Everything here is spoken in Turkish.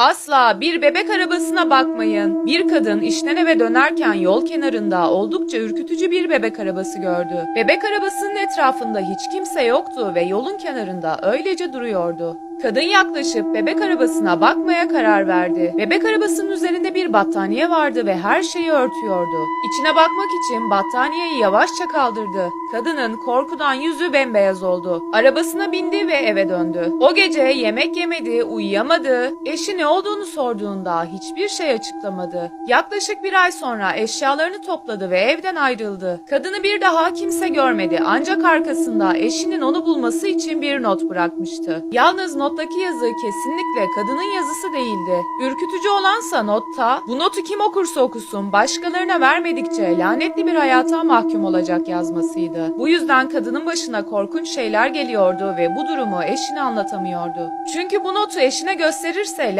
Asla bir bebek arabasına bakmayın. Bir kadın işten eve dönerken yol kenarında oldukça ürkütücü bir bebek arabası gördü. Bebek arabasının etrafında hiç kimse yoktu ve yolun kenarında öylece duruyordu. Kadın yaklaşıp bebek arabasına bakmaya karar verdi. Bebek arabasının üzerinde bir battaniye vardı ve her şeyi örtüyordu. İçine bakmak için battaniyeyi yavaşça kaldırdı. Kadının korkudan yüzü bembeyaz oldu. Arabasına bindi ve eve döndü. O gece yemek yemedi, uyuyamadı. Eşi ne olduğunu sorduğunda hiçbir şey açıklamadı. Yaklaşık bir ay sonra eşyalarını topladı ve evden ayrıldı. Kadını bir daha kimse görmedi ancak arkasında eşinin onu bulması için bir not bırakmıştı. Yalnız nottaki yazı kesinlikle kadının yazısı değildi. Ürkütücü olansa notta bu notu kim okursa okusun başkalarına vermedikçe lanetli bir hayata mahkum olacak yazmasıydı. Bu yüzden kadının başına korkunç şeyler geliyordu ve bu durumu eşine anlatamıyordu. Çünkü bu notu eşine gösterirse